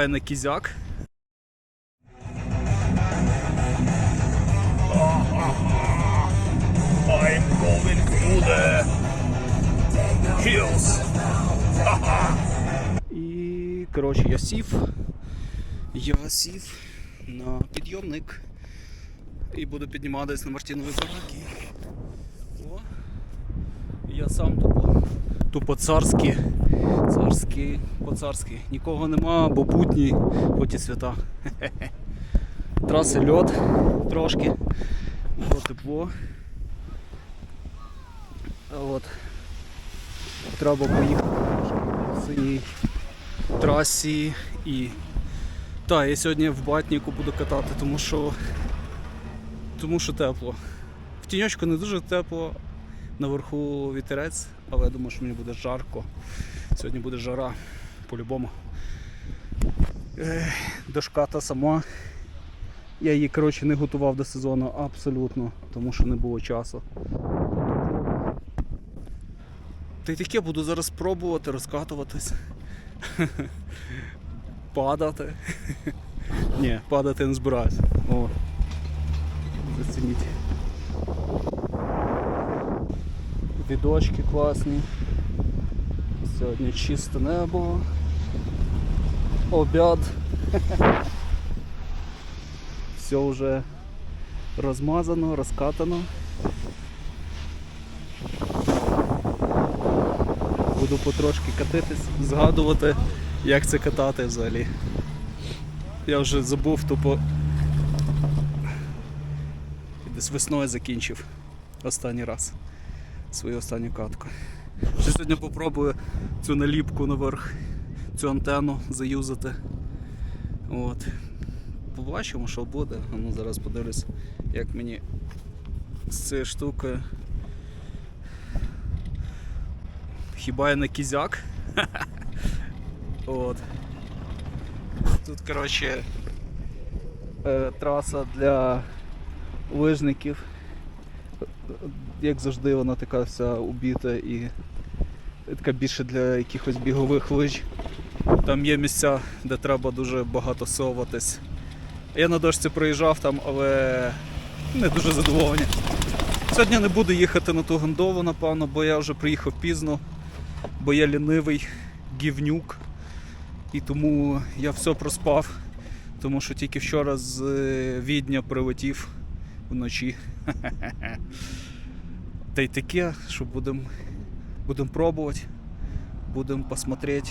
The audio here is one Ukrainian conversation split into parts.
Я не кізяк? I'm going through the hills. І коротше я сів. Я сів на підйомник і буду підніматися на Мартінові бараки. О, я сам тупо. Тупо царський. Царський, по-царськи. Нікого нема, бо будні, хоч і свята. Траси льод трошки. Було тепло. От. Треба поїхати по синій трасі і. Та, я сьогодні в батніку буду катати, тому що. Тому що тепло. В тіньочку не дуже тепло, наверху вітерець, але я думаю, що мені буде жарко. Сьогодні буде жара по-любому. Дошка та сама. Я її коротше, не готував до сезону абсолютно, тому що не було часу. Та й таке буду зараз пробувати розкатуватись. Падати. Ні, падати не збираюся. Зацініть. Відочки класні. Сьогодні чисте небо. Обяд. Все вже розмазано, розкатано. Буду потрошки катитись, згадувати, як це катати взагалі. Я вже забув тупо. Десь весною закінчив останній раз свою останню катку. Ще сьогодні попробую цю наліпку наверх, цю антенну заюзати. От. Побачимо, що буде. Ну, зараз подивлюсь, як мені з цією штукою. Хіба я не кізяк? От. Тут, коротше, е, траса для лижників. Як завжди, вона така вся убита і така більше для якихось бігових лиж. Там є місця, де треба дуже багато соватись. Я на дошці проїжджав там, але не дуже задоволений. Сьогодні не буду їхати на ту гондолу, напевно, бо я вже приїхав пізно, бо я лінивий гівнюк. І тому я все проспав, тому що тільки вчора з е, Відня прилетів вночі. Та й таке, що будемо будем пробувати, будемо посмотрети,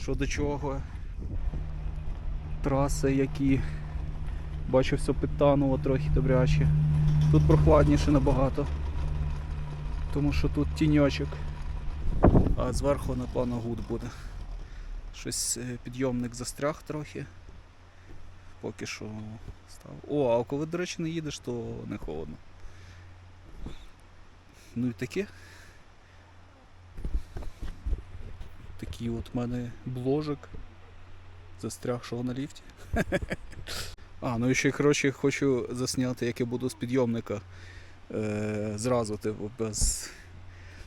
що до чого. Траси які. Бачу, все підтануло трохи добряче. Тут прохладніше набагато. Тому що тут тіньочок. А зверху, напевно, гуд буде. Щось е, підйомник застряг трохи. Поки що став. О, а коли, до речі, не їдеш, то не холодно. Ну і таке. Такий от в мене бложик. Застрягшого на ліфті. А, ну і ще коротше хочу засняти, як я буду з підйомника е, зразу, типу, без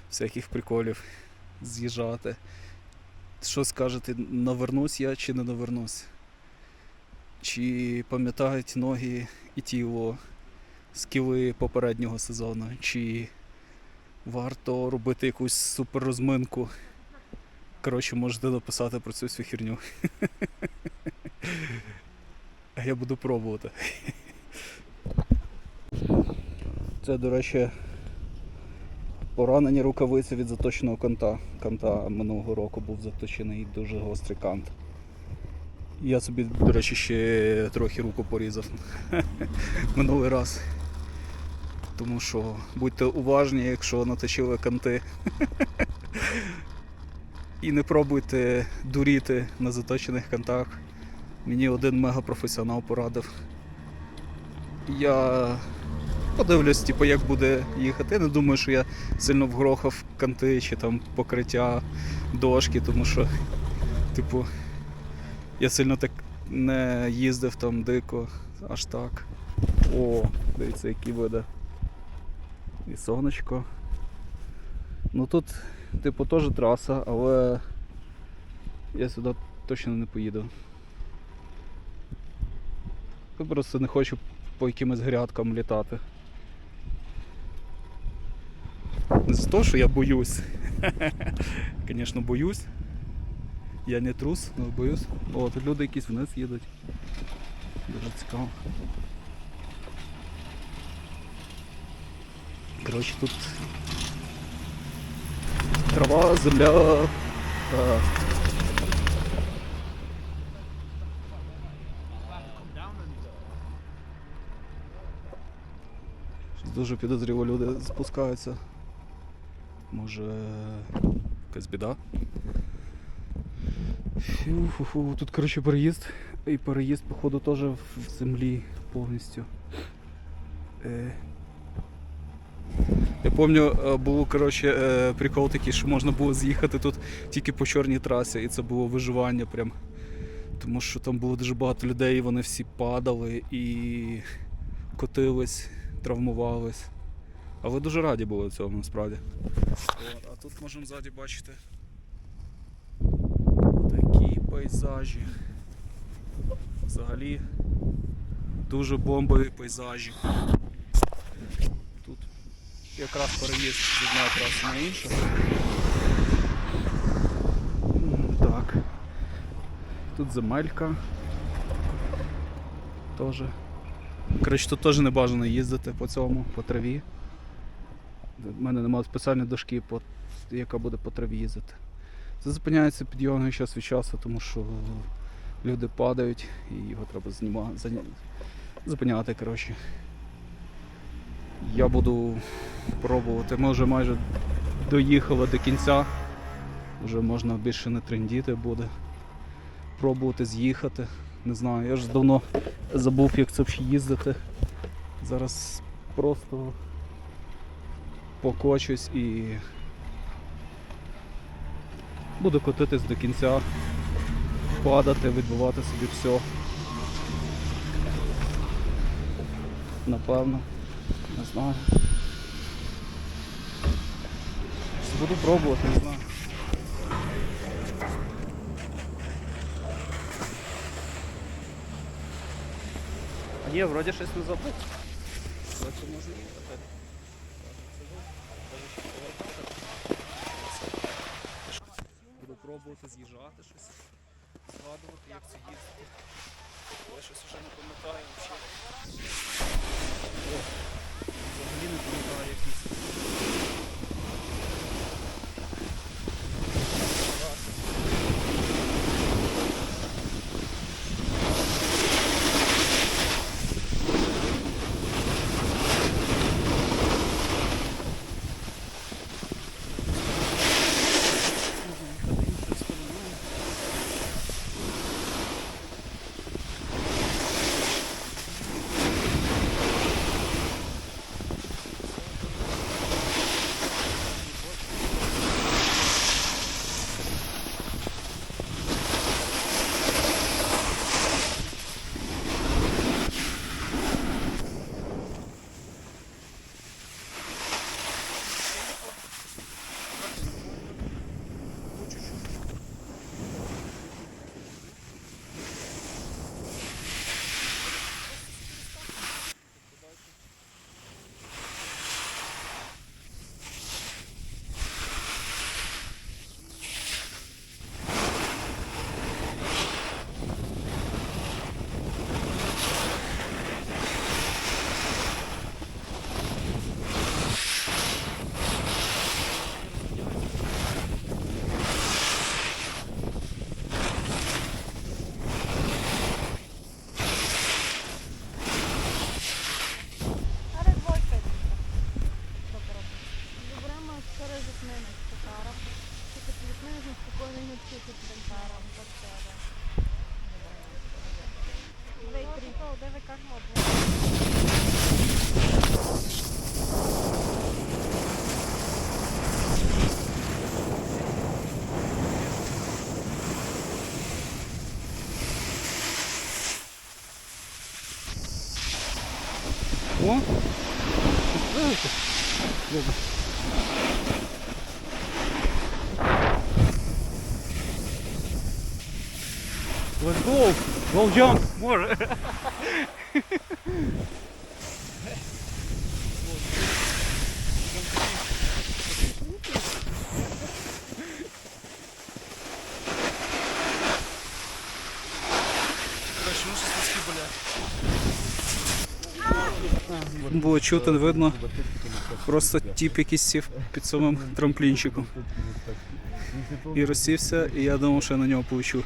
всяких приколів з'їжджати. Що скажете, навернусь я чи не навернусь? Чи пам'ятають ноги і тіло скіли попереднього сезону? Чи варто робити якусь супер розминку? Коротше, можете написати про цю всю херню. А я буду пробувати. Це, до речі, поранені рукавиці від заточеного канта. Канта минулого року був заточений дуже гострий кант. Я собі, до речі, ще трохи руку порізав минулий раз. Тому що будьте уважні, якщо наточили канти. І не пробуйте дуріти на заточених кантах. Мені один мегапрофесіонал порадив. Я подивлюсь, типу, як буде їхати. Я не думаю, що я сильно вгрохав канти чи там покриття дошки, тому що, типу, я сильно так не їздив там дико, аж так. О, дивіться, які види. І сонечко. Ну тут, типу, теж траса, але я сюди точно не поїду. Я просто не хочу по якимось грядкам літати. Не за те, що я боюсь. Звісно, боюсь. Я не трус, але боюсь. О, тут люди якісь вниз їдуть. Дуже цікаво. Коротше, тут трава, земля. Та... Щось дуже підозріло люди спускаються. Може якась біда. Фу-фу-фу. Тут, коротше, переїзд. І переїзд, походу, теж в землі повністю. Е... Я пам'ятаю, був коротше, е, прикол такий, що можна було з'їхати тут тільки по чорній трасі, і це було виживання прям. Тому що там було дуже багато людей, вони всі падали і котились, травмувались. Але дуже раді були цьому насправді. А тут можемо ззаді бачити пейзажі. Взагалі дуже бомбові пейзажі. Тут якраз переїзд з одної траси на іншу. Так. Тут земелька. Тоже. Коротше, тут теж не бажано їздити по цьому, по траві. У мене немає спеціальної дошки, яка буде по траві їздити. Це зупиняється підйомний час від часу, тому що люди падають і його треба знімати, зупиняти. Коротше. Я буду пробувати. Ми вже майже доїхали до кінця. Вже можна більше не трендіти буде. Пробувати з'їхати. Не знаю, я ж давно забув, як це взагалі їздити. Зараз просто покочусь і буду котитись до кінця, падати, відбувати собі все. Напевно, не знаю. Буду пробувати, не знаю. Є, вроді щось не забув. Це може їхати. Буду пробувати з'їжджати щось, згадувати, як це їздити. Я щось вже не пам'ятаю взагалі. Взагалі не пам'ятаю як z Tatara. Tylko z zmiany z spokojnie nie przyjdzie z Tatara. Dwej tri. Модно. О! Let's go. Go jump. More. Було чути, видно. Просто тіп якийсь сів під самим трамплінчиком. І розсівся, і я думав, що я на нього получу.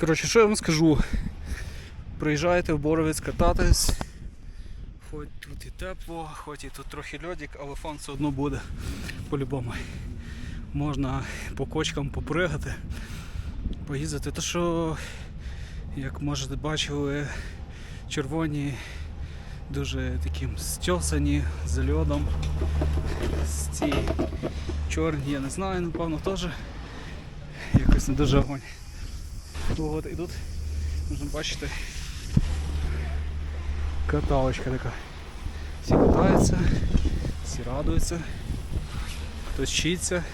Коротше, що я вам скажу? Приїжджаєте в Боровець кататись. Хоч тут і тепло, хоч і тут трохи льодик, але фан все одно буде по-любому. Можна по кочкам попригати, поїздити. Те, що, як можете бачили, червоні дуже такі стьосані з льодом. Ці чорні, я не знаю, напевно теж якось не дуже огонь. І тут можна бачити каталочка така. Всі катаються, всі радуються, хтось вчиться,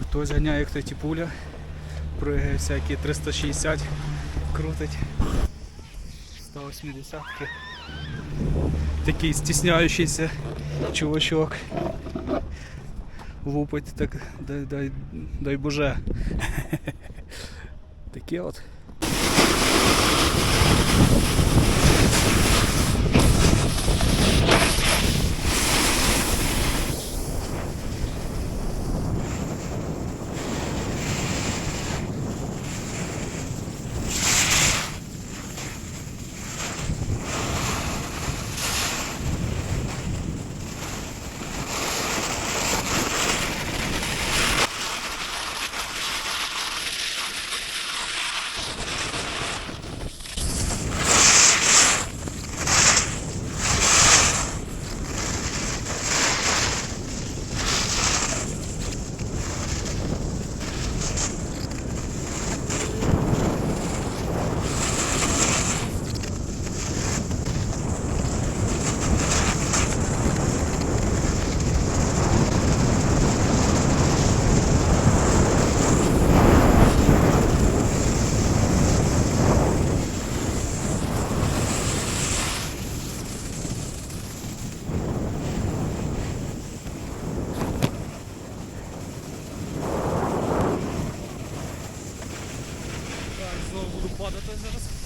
хтось ганяє, як той тіпуля, пригає всякі 360 крутить. 180 ки Такий стісняючийся чувачок. Лупить так, дай, дай, дай боже. Таке от. Так, знову буду падати зараз.